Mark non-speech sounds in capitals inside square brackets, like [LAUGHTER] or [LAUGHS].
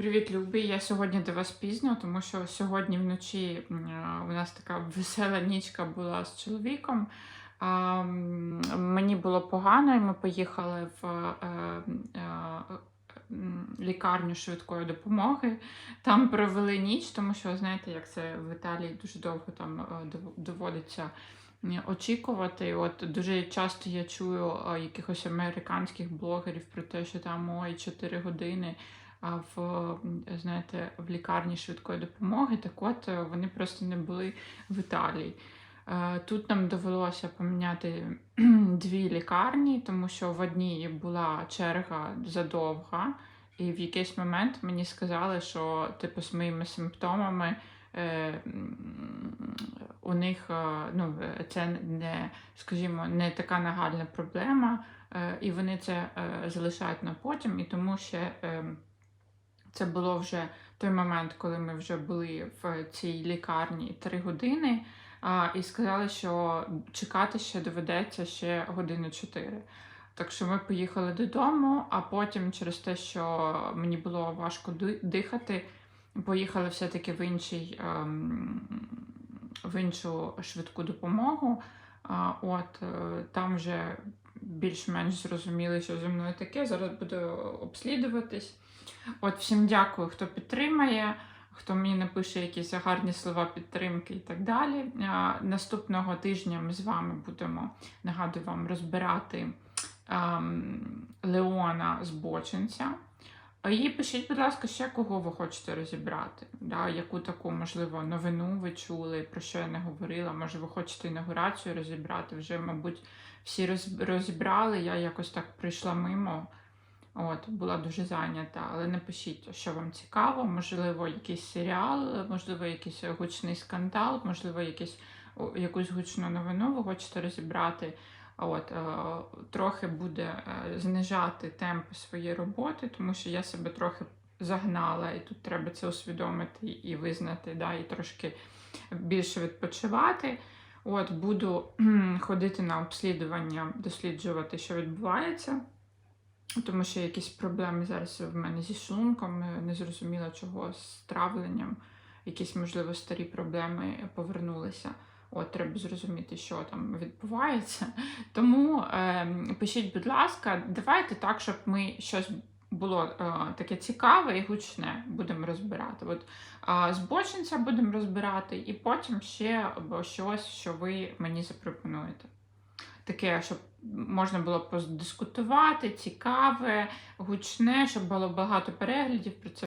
Привіт, Любі. Я сьогодні до вас пізно, тому що сьогодні вночі е, у нас така весела нічка була з чоловіком. Мені було погано, і ми поїхали в е, е, лікарню швидкої допомоги. Там провели ніч, тому що знаєте, як це в Італії дуже довго там доводиться очікувати. От дуже часто я чую якихось американських блогерів про те, що там ой, 4 години в знаєте, в лікарні швидкої допомоги. Так от е, вони просто не були в Італії. Е, Тут нам довелося поміняти дві лікарні, тому що в одній була черга задовга, і в якийсь момент мені сказали, що типу з моїми симптомами. е, У них ну, це не, скажімо, не така нагальна проблема, і вони це залишають на потім, і тому ще ем, це було вже той момент, коли ми вже були в цій лікарні три години, а, і сказали, що чекати ще доведеться ще години чотири. Так що ми поїхали додому, а потім, через те, що мені було важко дихати, поїхали все-таки в інший. ем, В іншу швидку допомогу. А, От е, там вже більш-менш зрозуміли, що зі мною таке. Зараз буду обслідуватись. От всім дякую, хто підтримає, хто мені напише якісь гарні слова підтримки і так далі. Наступного тижня ми з вами будемо, нагадую вам, розбирати ем, Леона з Бочинця. І пишіть, будь ласка, ще кого ви хочете розібрати. Да? Яку таку, можливо, новину ви чули, про що я не говорила. Може, ви хочете інаугурацію розібрати. Вже, мабуть, всі розібрали. Я якось так прийшла мимо. От, була дуже зайнята, але напишіть, що вам цікаво, можливо, якийсь серіал, можливо, якийсь гучний скандал, можливо, якийсь, якусь гучну новину ви хочете розібрати. От, е, трохи буде е, знижати темпи своєї роботи, тому що я себе трохи загнала, і тут треба це усвідомити і визнати, да, і трошки більше відпочивати. От, буду ходити на обслідування, досліджувати, що відбувається. Тому що якісь проблеми зараз в мене зі шлунком, е, не зрозуміла чого з травленням, якісь, можливо, старі проблеми повернулися. От, треба зрозуміти, що там відбувається. [LAUGHS] Тому е, пишіть, будь ласка, давайте так, щоб ми щось було е, таке цікаве і гучне будемо розбирати. От е, збочинця будемо розбирати, і потім ще щось, що ви мені запропонуєте. Таке, щоб можна було подискутувати, цікаве, гучне, щоб було багато переглядів про це